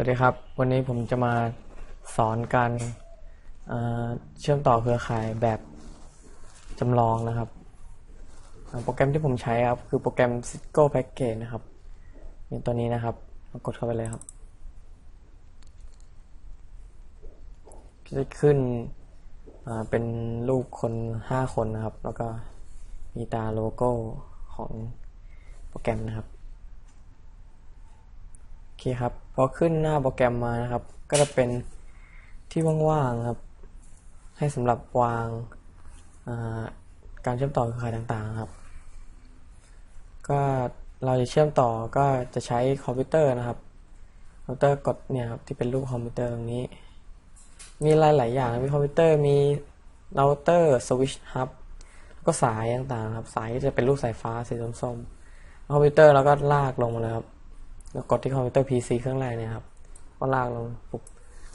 วัสดีครับ วันนี้ผมจะมาสอนการเเชื่อมต่อเครือข่ายแบบจำลองนะครับ โปรแกรมที่ผมใช้ครับ คือโปรแกรม Cisco Package นะครับนี่ตัวนี้นะครับกดเข้าไปเลยครับ จะขึ้นเป็นรูปคนห้าคนนะครับ แล้วก็มีตาโลโก้ของโปรแกรมนะครับ คครับ พอขึ้นหน้าโปรแกรมมานะครับ ก็จะเป็นที่ว่างๆครับ ให้สำหรับวางาการเชื่อมต่อเครือข่ายต่างๆครับ ก็เราจะเชื่อมต่อก็จะใช้คอมพิวเตอร์นะครับ คอมพิวเตอร์กดเนี่ยครับที่เป็นรูปคอมพิวเตอร์ตรงนี้ มีหลายๆอย่างมีคอมพิวเตอร์มีเราเตอร์สวิชฮับก็สายต่างๆครับ สายจะเป็นรูปสายฟ้าสีส้มๆคอมพิวเตอร์เราก็ลากลงมาเลยครับ แล้วกดที่คอมพิวเตอร์ PC เครื่องแรกเนี่ยครับก็ลากลงปุ๊บ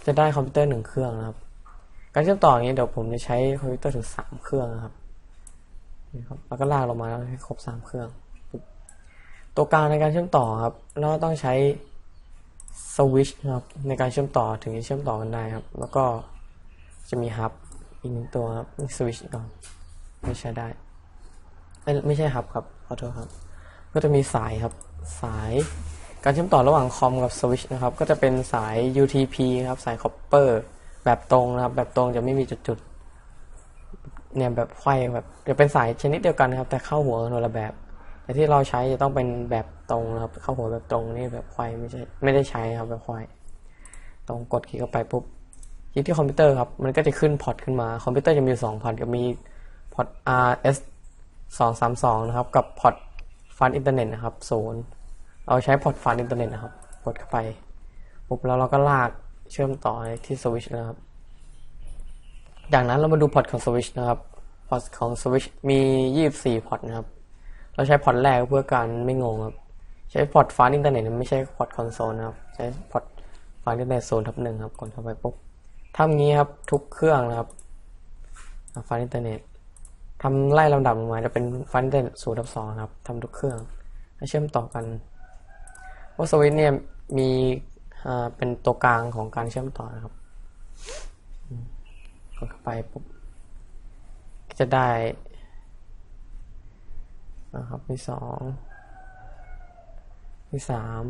จะได้คอมพิวเตอร์หนึ่งเครื่องนะครับ การเชื่อมต่ออย่างนี้เดี๋ยวผมจะใช้คอมพิวเตอร์ถึงสามเครื่องนะครับนี่ครับแล้วก็ลากลงมาแล้วให้ครบสามเครื่องปุ๊บตัวกลางในการเชื่อมต่อครับเราต้องใช้สวิตช์ครับในการเชื่อมต่อถึงจะเชื่อมต่อกันได้ครับ แล้วก็จะมีฮับอีกหนึ่งตัวครับสวิตช์ก่อนไม่ใช่ได้ไม่ใช่ฮับครับขอโทษครับ ก็จะมีสายครับสาย การเชื่อมต่อระหว่างคอมกับสวิชนะครับก็จะเป็นสาย UTP ครับสายคอปเปอร์แบบตรงนะครับ แบบตรงจะไม่มีจุดๆเนี่ยแบบไขว้แบบจะเป็นสายชนิดเดียวกันนะครับ แต่เข้าหัวคนละแบบ แต่ที่เราใช้จะต้องเป็นแบบตรงนะครับ เข้าหัวแบบตรงนี่แบบไขว้ไม่ใช่ไม่ได้ใช้ครับแบบไขว้ตรงกดคลิกเข้าไปปุ๊บคลิกที่คอมพิวเตอร์ครับมันก็จะขึ้นพอร์ตขึ้นมาคอมพิวเตอร์จะมีสองพอร์ตก็มีพอร์ต RS 232 นะครับ กับพอร์ตฟันอินเทอร์เน็ตนะครับศูนย์ เราใช้พอร์ตฟันอินเทอร์เน็ตนะครับ กดเข้าไปปุ๊บแล้วเราก็ลากเชื่อมต่อที่สวิชนะครับ จากนั้นเรามาดูพอร์ตของสวิชนะครับ พอร์ตของสวิชมี 24 พอร์ตนะครับ เราใช้พอร์ตแรกเพื่อการไม่งงครับ ใช้พอร์ตฟันอินเทอร์เน็ตไม่ใช่พอร์ตคอนโซลนะครับ ใช้พอร์ตฟันอินเทอร์เน็ตศูนทับหนึ่งครับ กดเข้าไปปุ๊บทำงี้ครับทุกเครื่องนะครับฟันอินเทอร์เน็ตทำไล่ลำดับลงมาจะเป็นฟันอินเดนศูนย์ทับสองครับทำทุกเครื่องให้เชื่อมต่อกัน ว่าสวิตเนี่ยมีอ่าเป็นตัวกลางของการเชื่อมต่อนะครับกดเข้าไปปุ๊บจะได้นะครับมีสองมีสาม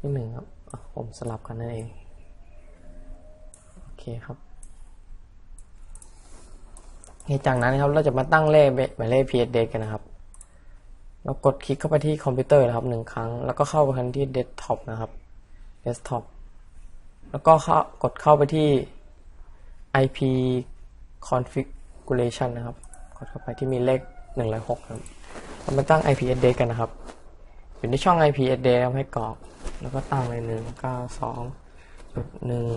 มีหนึ่งครับอะผมสลับกันนั่นเอง โอเคครับจากนั้นครับเราจะมาตั้งเลขหมายเลข PSD กันนะครับ เรากดคลิกเข้าไปที่คอมพิวเตอร์นะครับหนึ่งครั้ง แล้วก็เข้าไปที่เดสก์ท็อปนะครับเดสก์ท็อปแล้วก็เข้ากดเข้าไปที่ IP configuration นะครับ กดเข้าไปที่มีเลข106ครับเรามาตั้ง IP address กันนะครับ อยู่ในช่อง IP address ครับให้กรอก แล้วก็ตั้งเลย1 9 2จุด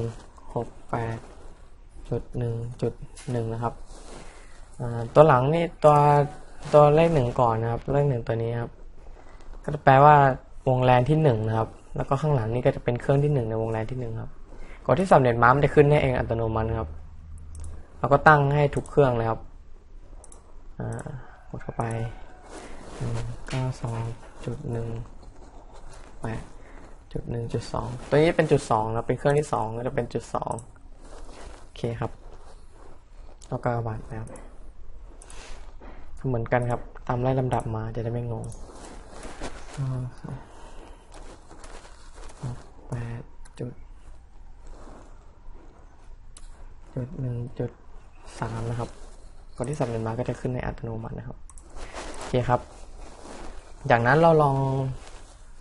1 6 8จุด1จุด1นะครับ ตัวหลังนี่ตัว ตัวเลขหนึ่งก่อนนะครับ เลขหนึ่งตัวนี้ครับ ก็จะแปลว่าวงแรนที่หนึ่งนะครับ แล้วก็ข้างหลังนี่ก็จะเป็นเครื่องที่หนึ่งในวงแรนที่หนึ่งครับกดที่สำเร็จม้ามันจะขึ้นให้เองอัตโนมัติครับเราก็ตั้งให้ทุกเครื่องเลยครับกดเข้าไปเก้าสองจุดหนึ่งแปดจุดหนึ่งจุดสองตัวนี้เป็นจุดสองนะเป็นเครื่องที่สองก็จะเป็นจุดสองโอเคครับแล้วก็บาดแล้ว เหมือนกันครับ ตามไล่ลำดับมาจะได้ไม่งงแปดจุดจุดหนึ่งจุดสามนะครับกดที่สำเร็จมาก็จะขึ้นในอัตโนมัตินะครับโอเคครับ จากนั้นเราลอง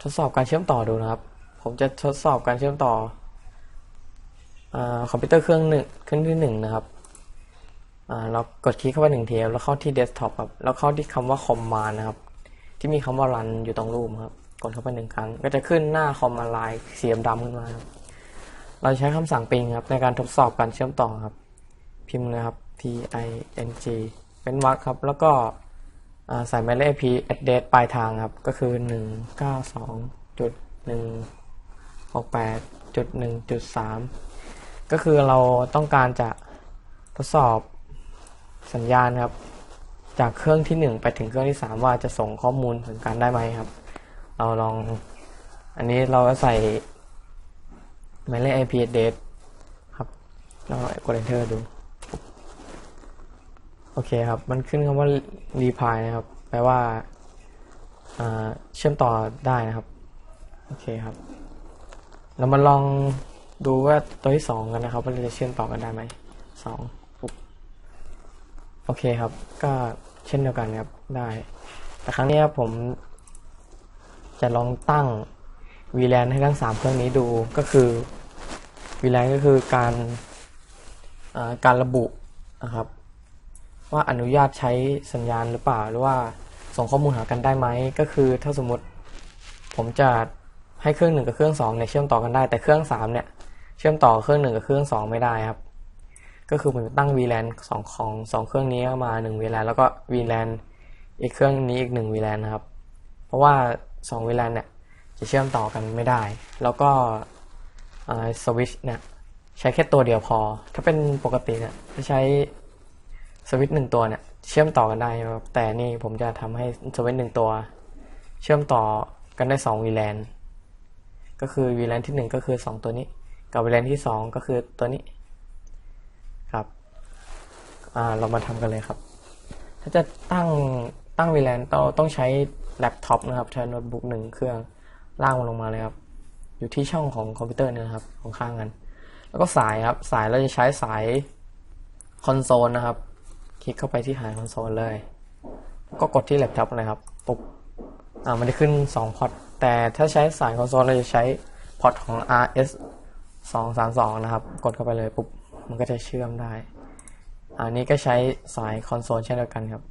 ทดสอบการเชื่อมต่อดูนะครับ ผมจะทดสอบการเชื่อมต่อคอมพิวเตอร์เครื่องหนึ่งเครื่องที่หนึ่งนะครับ เรากดคลิกเข้าไปหนึ่งทีแล้วเข้าที่เดสก์ท็อปครับแล้วเข้าที่คำว่าคอมมานนะครับ ที่มีคำว่ารันอยู่ตรงรูปครับ กดเข้าไปหนึ่งครั้ง ก็จะขึ้นหน้าคอมมานไลน์สีดำขึ้นมาครับ เราใช้คำสั่งปิงครับในการทดสอบการเชื่อมต่อครับ พิมพ์นะครับ p i n g เป็นวักครับ แล้วก็ใส่หมายเลข IP address ปลายทางครับ ก็คือหนึ่งเก้าสองจุดหนึ่งหกแปดจุดหนึ่งจุดสามก็คือเราต้องการจะทดสอบ สัญญาณครับ จากเครื่องที่ 1 ไปถึงเครื่องที่ 3 ว่าจะส่งข้อมูลถึงกันได้ไหมครับ เราลองอันนี้เราก็ใส่หมายเลข IP address ครับแล้วกด enter ดู โอเคครับ มันขึ้นคำว่า reply นะครับ แปลว่าเชื่อมต่อได้นะครับ โอเคครับ เรามาลองดูว่าตัวที่สองกันนะครับ ว่าเราจะเชื่อมต่อกันได้ไหมสอง โอเคครับ ก็เช่นเดียวกันครับได้ แต่ครั้งนี้ผมจะลองตั้ง VLAN ให้ทั้งสามเครื่องนี้ดูก็คือ VLAN ก็คือการการระบุนะครับ ว่าอนุญาตใช้สัญญาณหรือเปล่า หรือว่าส่งข้อมูลหากันได้ไหมก็คือถ้าสมมติผมจะให้เครื่องหนึ่งกับเครื่องสองเนี่ยเชื่อมต่อกันได้ แต่เครื่องสามเนี่ยเชื่อมต่อเครื่องหนึ่งกับเครื่องสองไม่ได้ครับ ก็คือผมจะตั้ง VLAN สองของสองเครื่องนี้เข้ามาหนึ่ง VLAN แล้วก็ VLAN อีกเครื่องนี้อีกหนึ่ง VLAN นะครับ เพราะว่าสอง VLAN เนี่ยจะเชื่อมต่อกันไม่ได้ แล้วก็สวิตช์เนี่ยใช้แค่ตัวเดียวพอ ถ้าเป็นปกติเนี่ยจะใช้สวิตช์หนึ่งตัวเนี่ยเชื่อมต่อกันได้ครับ แต่นี่ผมจะทำให้สวิตช์หนึ่งตัว เชื่อมต่อกันได้สอง VLAN ก็คือ VLAN ที่หนึ่งก็คือสองตัวนี้ กับ VLAN ที่สองก็คือตัวนี้ เรามาทำกันเลยครับ ถ้าจะตั้งตั้ง VLAN ต้องต้องใช้แล็ปท็อปนะครับใช้โน้ตบุ๊กหนึ่งเครื่องล่างมันลงมาเลยครับ อยู่ที่ช่องของคอมพิวเตอร์เนี่ยนะครับของข้างกัน แล้วก็สายครับ สายเราจะใช้สายคอนโซลนะครับ คลิกเข้าไปที่หายคอนโซลเลย ก็กดที่แล็ปท็อปนะครับปุ๊บอ่ามันจะขึ้น 2 พอร์ตแต่ถ้าใช้สายคอนโซลเราจะใช้พอร์ตของ RS 232 นะครับ กดเข้าไปเลยปุ๊บ มันก็จะเชื่อมได้ อันนี้ก็ใช้สายคอนโซลเช่นเดียวกันครับ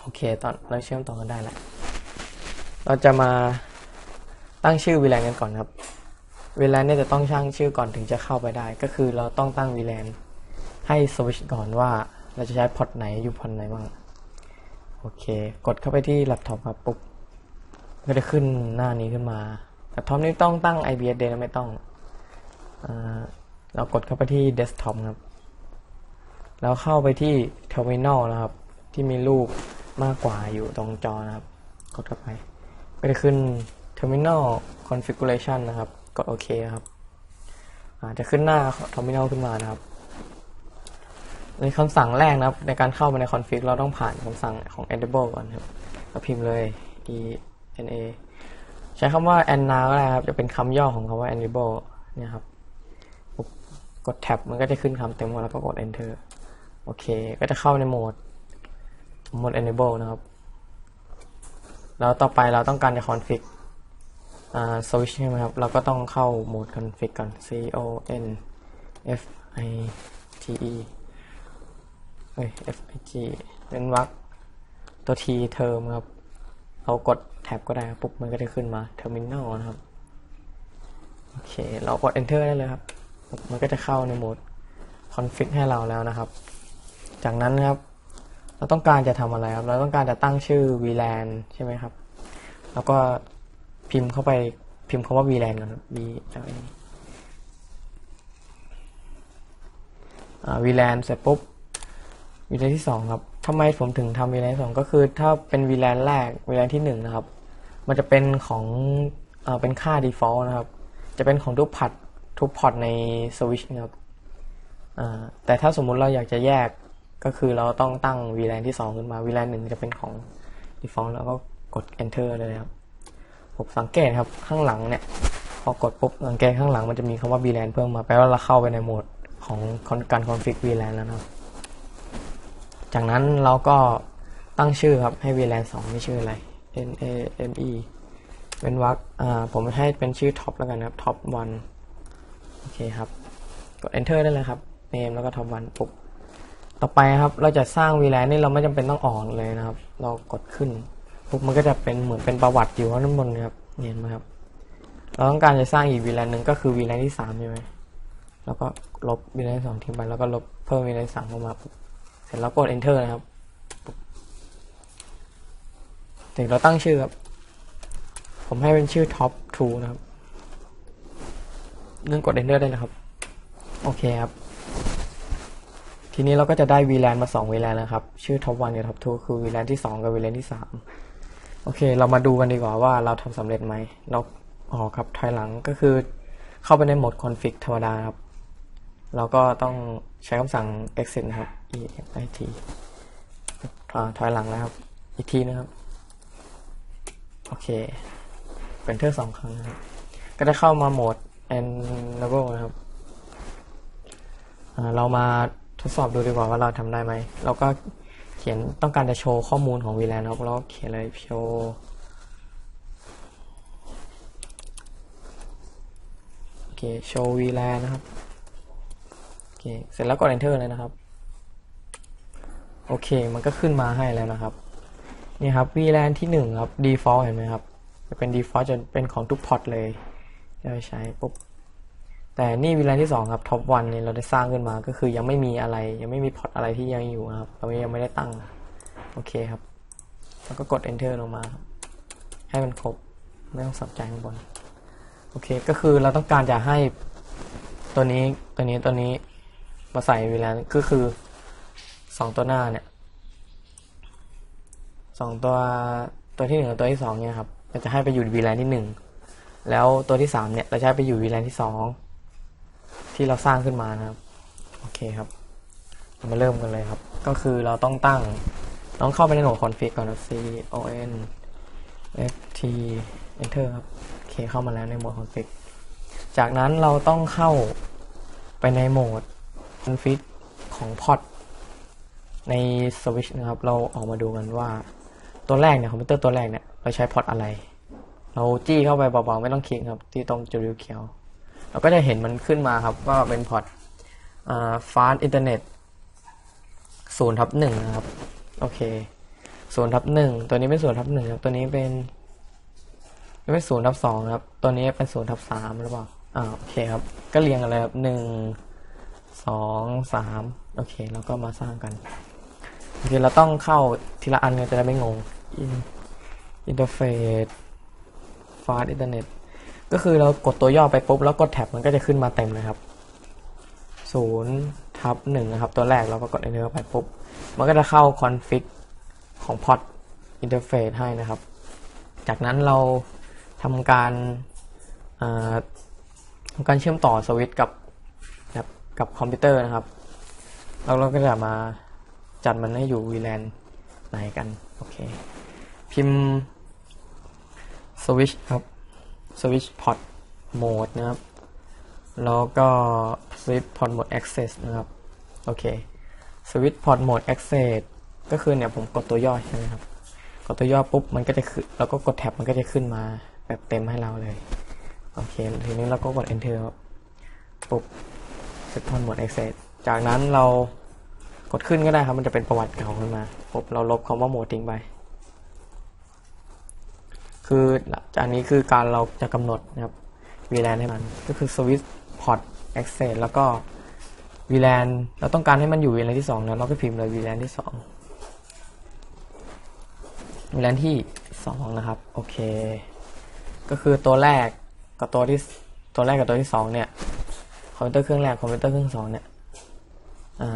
โอเค ตอนเราเชื่อมต่อกันได้แล้วเราจะมาตั้งชื่อ VLAN กันก่อนครับ VLAN เนี่ยจะต้องช่างชื่อก่อนถึงจะเข้าไปได้ ก็คือเราต้องตั้ง VLAN ให้สวิตช์ก่อนว่าเราจะใช้พอร์ตไหนอยู่พอร์ตไหนบ้างโอเค กดเข้าไปที่แล็ปท็อปครับปุ๊บก็จะขึ้นหน้านี้ขึ้นมาแล็ปท็อปนี่ต้องตั้ง IP address ไม่ต้องอเรากดเข้าไปที่เดสก์ท็อปครับ แล้วเข้าไปที่ Terminal นะครับ ที่มีรูปมากกว่าอยู่ตรงจอนะครับ กดเข้าไป ก็จะขึ้น Terminal Configuration นะครับ กดโอเคครับจะขึ้นหน้า Terminal ขึ้นมานะครับ ในคำสั่งแรกนะครับ ในการเข้ามาใน config เราต้องผ่านคำสั่งของ enable ก่อนครับเราพิมพ์เลย e n a ใช้คำว่า anna ก็ได้ครับ จะเป็นคำย่อของคำว่า enable เนี่ยครับ กด tab มันก็จะขึ้นคำเต็มหมดแล้วก็กด enter โอเค ก็จะเข้าในโหมดโหมด enable นะครับ แล้วต่อไปเราต้องการจะ config อ่า switch ใช่ไหมครับ เราก็ต้องเข้าโหมด config ก่อน c o n f i t e เอ้ย f i g เป็นวรรคตัว t เทอมครับ เรากดแท็บก็ได้ปุ๊บมันก็จะขึ้นมา terminal นะครับ โอเค เรากด enter ได้เลยครับปุ๊บมันก็จะเข้าในโหมด config ให้เราแล้วนะครับ จากนั้นนะครับ เราต้องการจะทำอะไรครับ เราต้องการจะตั้งชื่อ VLAN ใช่ไหมครับ แล้วก็พิมพ์เข้าไปพิมพ์คำว่า VLAN ก่อน V L A VLAN เสร็จปุ๊บ VLAN ที่สองครับทำไมผมถึงทำ VLAN ที่สองก็คือถ้าเป็น VLAN แรก VLAN ที่หนึ่งนะครับ มันจะเป็นของเอเป็นค่า default นะครับ จะเป็นของทุกพอร์ตทุกพอร์ตในสวิตช์นะครับแต่ถ้าสมมุติเราอยากจะแยก ก็คือเราต้องตั้ง VLAN ที่ 2 ขึ้นมา VLAN 1 จะเป็นของ default แล้วก็กด enter เลยครับผมสังเกตครับข้างหลังเนี่ย พอกดปุ๊บสังเกตข้างหลังมันจะมีคำว่า VLAN เพิ่มมาแปลว่าเราเข้าไปในโหมดของการ config VLAN แล้วนะครับ จากนั้นเราก็ตั้งชื่อครับให้ VLAN 2ไม่ชื่ออะไร N A M E เป็นวรรคอ่าผมให้เป็นชื่อ top แล้วกันนะครับ top 1โอเคครับ กด enter ได้เลยครับ name แล้วก็ top 1ปุ๊บ ต่อไปครับเราจะสร้าง VLAN นี่เราไม่จำเป็นต้องออกเลยนะครับ เรากดขึ้นปุ๊บมันก็จะเป็นเหมือนเป็นประวัติอยู่ข้างบนนะครับเห็นไหมครับ เราต้องการจะสร้างอีก VLAN หนึ่งก็คือ VLAN ที่สามใช่ไหมแล้วก็ลบ VLAN ที่สองทิ้งไปแล้วก็ลบเพิ่ม VLAN ที่สามเข้ามาเสร็จแล้วกด enter นะครับปุ๊บถึงเราตั้งชื่อครับ ผมให้เป็นชื่อ top 2นะครับเนื่องกด enter ได้เลยครับ โอเคครับ ทีนี้เราก็จะได้ VLAN มา 2 VLAN แล้วครับ ชื่อ top 1 กับ top 2 คือ VLAN ที่ 2 กับ VLAN ที่ 3 โอเค เรามาดูกันดีกว่าว่าเราทำสำเร็จไหม เราออกครับถอยหลังก็คือเข้าไปในโหมด config ธรรมดาครับ เราก็ต้องใช้คำสั่ง exit นะครับ exit ถอยหลังนะครับ อีกทีนะครับ โอเค เป็นเทอร์สองครั้งนะครับ ก็จะเข้ามาโหมด enable นะครับ เรามา ดสอบดูดีกว่าว่าเราทำได้ไหมเราก็เขียนต้องการจะโชว์ข้อมูลของ VLAN นะครับเราก็เขียนเลยโชว์โอเคโชว์ VLAN นะครับโอเคเสร็จแล้วกด enter เลยนะครับโอเค มันก็ขึ้นมาให้แล้วนะครับ นี่ครับ VLAN ที่หนึ่งครับ default เห็นไหมครับ จะเป็น default จะเป็นของทุกพอร์ตเลยที่เราใช้ปุ๊บ แต่นี่ VLAN ที่สองครับ top one เนี่ยเราได้สร้างขึ้นมาก็คือยังไม่มีอะไร ยังไม่มีพอร์ตอะไรที่ยังอยู่ครับเรายังไม่ได้ตั้ง โอเคครับ แล้วก็กด enter ลงมา ให้มันครบ ไม่ต้องสับใจข้างบน โอเค ก็คือเราต้องการจะให้ตัวนี้ตัวนี้ตัวนี้มาใส่ VLAN ก็คือสองตัวหน้าเนี่ยสองตัวตัวที่หนึ่งกับตัวที่สองเนี่ยครับเราจะให้ไปอยู่ VLAN ที่หนึ่งแล้วตัวที่สามเนี่ยเราจะให้ไปอยู่ VLAN ที่สอง ที่เราสร้างขึ้นมานะครับ โอเคครับเรามาเริ่มกันเลยครับ ก็คือเราต้องตั้งต้องเข้าไปในโหมด config ก่อนนะ c o n f t enter ครับ โอเคเข้ามาแล้วในโหมด config จากนั้นเราต้องเข้าไปในโหมด config ของ port ใน switch นะครับ เราออกมาดูกันว่าตัวแรกเนี่ยคอมพิวเตอร์ตัวแรกเนี่ยเราใช้พอร์ตอะไร เราจี้เข้าไปเบาๆไม่ต้องคลิกครับ ที่ตรงจุดเขียว เราก็จะเห็นมันขึ้นมาครับว่าเป็นพอร์ตฟาสอินเทอร์เน็ตศูนย์ทับหนึ่งนะครับ โอเคศูนย์ทับหนึ่งตัวนี้เป็นศูนย์ทับหนึ่งครับ ตัวนี้เป็นไม่เป็นศูนย์ทับสองครับ ตัวนี้เป็นศูนย์ทับสามหรือเปล่าอ่าโอเคครับ ก็เรียงกันเลยครับหนึ่งสองสามโอเคเราก็มาสร้างกันโอเคเราต้องเข้าทีละอันกันจะได้ไม่งงอินเทอร์เฟซฟาสอินเทอร์เน็ต ก็คือเรากดตัวย่อไปปุ๊บแล้วกดแท็บมันก็จะขึ้นมาเต็มเลยครับศูนย์ทับหนึ่งนะครับ ตัวแรกเราก็กด enter ไปปุ๊บ มันก็จะเข้าคอนฟิกของพอตอินเทอร์เฟซให้นะครับ จากนั้นเราทำการทำการเชื่อมต่อสวิตช์กับกับคอมพิวเตอร์นะครับแล้วเราก็จะมาจัดมันให้อยู่ VLAN ไหนกัน โอเค พิมพ์ switch ครับ switch port mode นะครับ แล้วก็ switch port mode access นะครับ โอเค switch port mode access ก็คือเนี่ยผมกดตัวย่อใช่ไหมครับ กดตัวย่อปุ๊บมันก็จะขึ้นแล้วก็กดแท็บมันก็จะขึ้นมาแบบเต็มให้เราเลย โอเค ทีนี้เราก็กด enter ครับปุ๊บ switch port mode access จากนั้นเรากดขึ้นก็ได้ครับ มันจะเป็นประวัติเก่าขึ้นมาปุ๊บเราลบคำว่าโหมดทิ้งไป คือจากนี้คือการเราจะกำหนดนะครับ VLAN ให้มัน ก็คือ switch port access แล้วก็ VLAN เราต้องการให้มันอยู่ VLAN ที่2นะเราก็พิมพ์เลย VLAN ที่2 VLAN ที่ 2 นะครับ โอเค ก็คือตัวแรกกับตัวที่ตัวแรกกับตัวที่ 2 เนี่ยคอมพิวเตอร์เครื่องแรกคอมพิวเตอร์เครื่องสองเนี่ย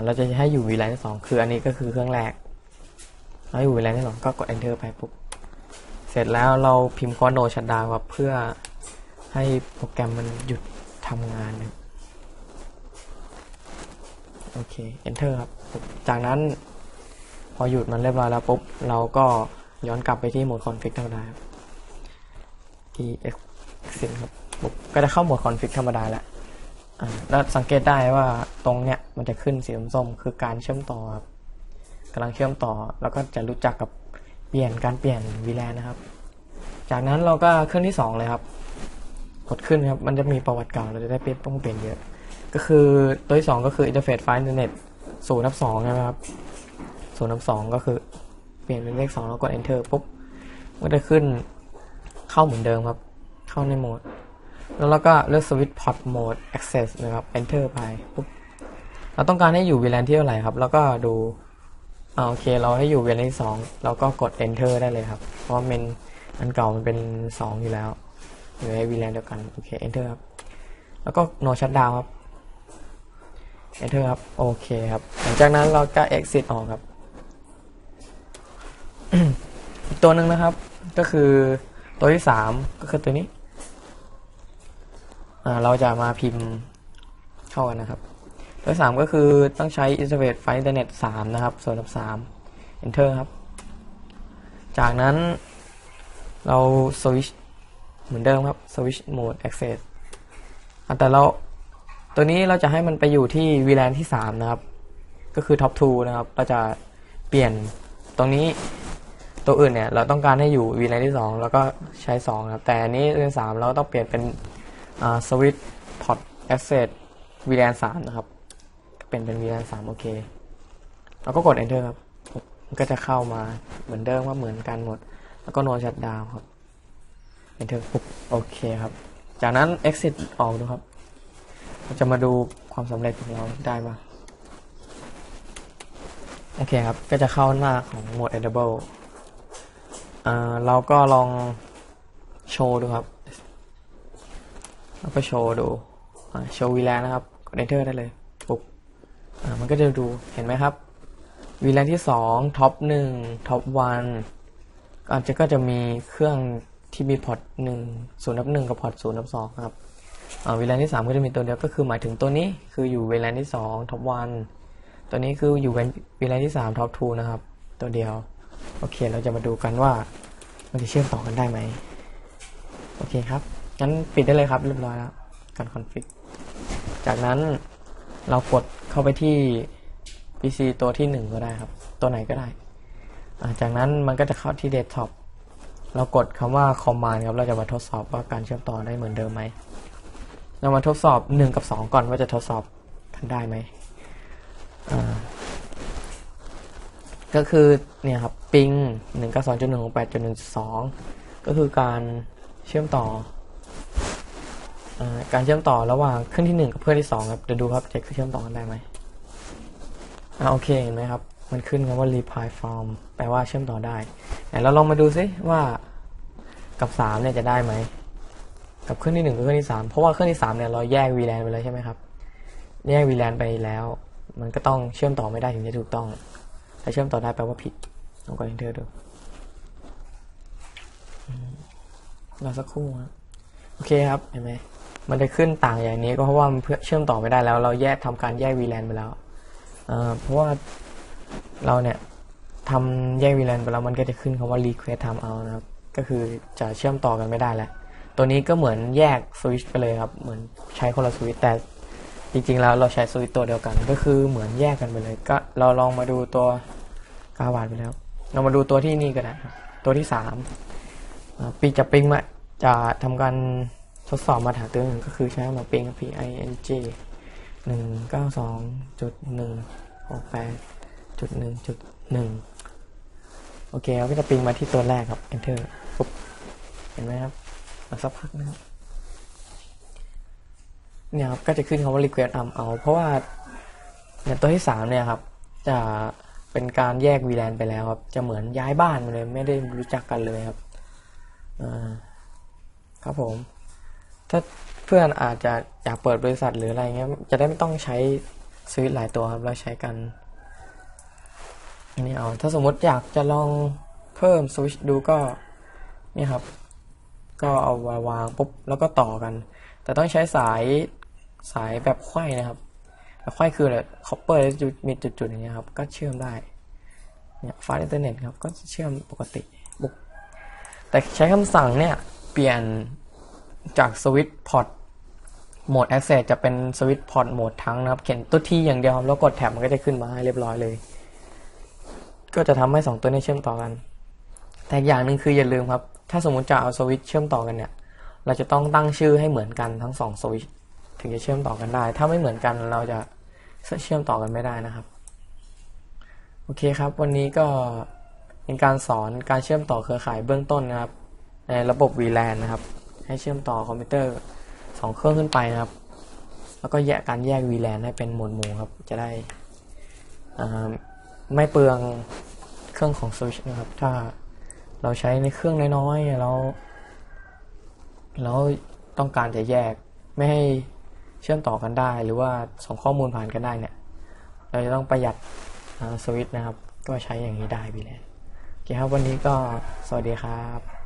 เราจะให้อยู่ VLAN ที่สองคืออันนี้ก็คือเครื่องแรกแล้วอยู่ VLAN ที่สองก็กด enter ไปปุ๊บ เสร็จแล้วเราพิมพ์คอโนชัดดาวครับเพื่อให้โปรแกรมมันหยุดทำงานนะโอเค enter ครับ จากนั้นพอหยุดมันเรียบร้อยแล้วปุ๊บ เราก็ย้อนกลับไปที่โหมด config ธรรมดาครับ exit ครับปุ๊บก็จะเข้าโหมด config ธรรมดาแล้วอ่าแล้วสังเกตได้ว่าตรงเนี้ยมันจะขึ้นสีส้มๆคือการเชื่อมต่อครับกำลังเชื่อมต่อ แล้วก็จะรู้จักกับ เปลี่ยนการเปลี่ยน VLAN นะครับ จากนั้นเราก็เครื่องที่สองเลยครับ กดขึ้นครับ มันจะมีประวัติเก่าเราจะได้เปลี่ยนต้องเปลี่ยนเยอะ ก็คือตัวที่สองก็คือ interface file internet ศูนย์นับสองใช่ไหมครับศูนย์นับสองก็คือเปลี่ยนเป็นเลขสองแล้วกด enter ปุ๊บมันจะขึ้นเข้าเหมือนเดิมครับ เข้าในโหมด แล้วเราก็เลือก switch port mode access นะครับ enter ไปปุ๊บเราต้องการให้อยู่ VLAN ที่เท่าไหร่ครับ แล้วก็ดู อ่าโอเค เราให้อยู่ VLAN ที่สองเราก็กด enter ได้เลยครับ เพราะว่ามันอันเก่ามันเป็นสองอยู่แล้วอยู่ใน VLAN เดียวกันโอเค enter ครับแล้วก็ no shutdown ครับ enter ครับโอเคครับ หลังจากนั้นเราก็ exit ออกครับอีกตัวหนึ่งนะครับ ก็คือตัวที่สามก็คือตัวนี้ อ่าเราจะมาพิมพ์เข้ากันนะครับ ตัวสามก็คือต้องใช้ Interface ไฟล์อินเทอร์เน็ต3นะครับ ส่วนลบ3 Enter ครับ จากนั้นเรา switch เหมือนเดิมครับ switch mode access แต่เราตัวนี้เราจะให้มันไปอยู่ที่ VLAN ที่ 3 นะครับ ก็คือ top 2 นะครับ เราจะเปลี่ยนตรงนี้ตัวอื่นเนี่ย เราต้องการให้อยู่ VLAN ที่ 2 แล้วก็ใช้ 2 ครับ แต่อันนี้เป็น3เราต้องเปลี่ยนเป็น switch port access VLAN 3 นะครับ เปลี่ยนเป็น VLAN 3โอเคแล้วก็กด enter ครับ มันก็จะเข้ามาเหมือนเดิมว่าเหมือนกันหมด แล้วก็ no shutdown ครับ enter ปุ๊บโอเคครับ จากนั้น exit ออกดูครับเราจะมาดูความสำเร็จของเราได้ปะโอเคครับ ก็จะเข้าหน้าของ mode edible อ่าเราก็ลองโชว์ดูครับ แล้วก็โชว์ดูโชว์ VLAN นะครับกด enter ได้เลย มันก็จะดูเห็นไหมครับ VLAN ที่สองท็อปหนึ่งท็อปวันอาจจะก็จะมีเครื่องที่มีพอร์ตหนึ่งศูนย์นับหนึ่งกับพอร์ตศูนย์นับสองครับอ่า VLAN ที่สามก็จะมีตัวเดียวก็คือหมายถึงตัวนี้คืออยู่ VLAN ที่สองท็อปวันตัวนี้คืออยู่ VLAN ที่สามท็อปทูนะครับ ตัวเดียว โอเคเราจะมาดูกันว่ามันจะเชื่อมต่อกันได้ไหมโอเคครับงั้นปิดได้เลยครับเรียบร้อยแล้วการคอนฟิกจากนั้นเรากด เข้าไปที่ PC ตัวที่หนึ่งก็ได้ครับ ตัวไหนก็ได้ จากนั้นมันก็จะเข้าที่เดสก์ท็อปเรากดคำว่า command ครับ เราจะมาทดสอบว่าการเชื่อมต่อได้เหมือนเดิมไหม เรามาทดสอบหนึ่งกับสองก่อนว่าจะทดสอบกันได้ไหม ก็คือเนี่ยครับ ปิงหนึ่งก้าสองจุดหนึ่งหกแปดจุดหนึ่งสองก็คือการเชื่อมต่อ การเชื่อมต่อระหว่างเครื่องที่หนึ่งกับเครื่องที่สองครับเดี๋ยวดูครับจะเชื่อมต่อกันได้ไหมอ่าโอเคเห็นไหมครับ มันขึ้นคำว่า reply from แปลว่าเชื่อมต่อได้เราลองมาดูซิว่ากับสามเนี่ยจะได้ไหมกับเครื่องที่หนึ่งกับเครื่องที่สามเพราะว่าเครื่องที่สามเนี่ยเราแยก VLAN ไปแล้วใช่ไหมครับแยก VLAN ไปแล้ว มันก็ต้องเชื่อมต่อไม่ได้ถึงจะถูกต้อง ถ้าเชื่อมต่อได้แปลว่าผิดลองกด enter ดูรอสักครู่ครับโอเคครับ เห็นไหม มันจะขึ้นต่างอย่างนี้ก็เพราะว่ามันเพื่อเชื่อมต่อไม่ได้แล้ว เราแยกทำการแยก VLAN ไปแล้วเอ่อเพราะว่าเราเนี่ยทำแยก VLAN ไปแล้วมันก็จะขึ้นคำว่า request timeout นะครับ ก็คือจะเชื่อมต่อกันไม่ได้แล้วตัวนี้ก็เหมือนแยกสวิตช์ไปเลยครับ เหมือนใช้คนละสวิตช์แต่จริงๆแล้วเราใช้สวิตช์ตัวเดียวกัน ก็คือเหมือนแยกกันไปเลย ก็เราลองมาดูตัวกาวาดไปแล้ว เรามาดูตัวที่นี่ก็ได้ครับตัวที่สามปีจะปิงมาจะทำการ ทดสอบมาถรฐานตัวหนึ่งก็คือใช้มาปิง p i n g หนึ่งเก้าสองจุดหนึ่งหกแปดจุดหนึ่งจุดหนึ่งโอเคเราก็จะปิงมาที่ตัวแรกครับ enter ปุ๊บเห็นไหมครับรอสักพักนะครับเนี่ยครับก็จะขึ้นคำว่า request arm out เพราะว่าเนี่ยตัวที่สามเนี่ยครับ จะเป็นการแยก VLAN ไปแล้วครับ จะเหมือนย้ายบ้านมาเลย ไม่ได้รู้จักกันเลยครับอ่าครับผม ถ้าเพื่อนอาจจะอยากเปิดบริษัทหรืออะไรเงี้ยจะได้ไม่ต้องใช้สวิตช์หลายตัวครับเราใช้กันอันนี้เอาถ้าสมมติอยากจะลองเพิ่มสวิตช์ดูก็นี่ครับ ก็เอามาวางปุ๊บแล้วก็ต่อกัน แต่ต้องใช้สายสายแบบไขว้นะครับแบบไขว้คือแบบคอปเปอร์จุดมีจุดๆอย่างเงี้ยครับ ก็เชื่อมได้เนี่ยไฟล์อินเทอร์เน็ตครับก็เชื่อมปกติแต่ใช้คำสั่งเนี่ยเปลี่ยน จากสวิตช์พอร์ตโหมด access จะเป็นสวิตช์พอร์ตโหมดทั้งนะครับ เขียนตัวที่อย่างเดียวแล้วกดแท็บมันก็จะขึ้นมาให้เรียบร้อยเลย ก็จะทำให้สองตัวนี้เชื่อมต่อกัน แต่อย่างหนึ่งคืออย่าลืมครับ ถ้าสมมุติจะเอาสวิตช์เชื่อมต่อกันเนี่ย เราจะต้องตั้งชื่อให้เหมือนกันทั้งสองสวิตช์ถึงจะเชื่อมต่อกันได้ ถ้าไม่เหมือนกันเราจะเชื่อมต่อกันไม่ได้นะครับ โอเคครับ วันนี้ก็เป็นการสอนการเชื่อมต่อเครือข่ายเบื้องต้นนะครับ ในระบบ VLAN นะครับ ให้เชื่อมต่อคอมพิวเตอร์สองเครื่องขึ้นไปนะครับ แล้วก็แยกการแยก VLAN ให้เป็นหมวดหมู่ครับ จะได้ไม่เปลืองเครื่องของสวิตช์นะครับ ถ้าเราใช้ในเครื่องน้อยๆแล้วแล้วต้องการจะแยกไม่ให้เชื่อมต่อกันได้ หรือว่าส่งข้อมูลผ่านกันได้เนี่ย เราจะต้องประหยัดสวิตช์นะครับ ก็ใช้อย่างนี้ได้ไปแล้วโอเคครับวันนี้ก็สวัสดีครับ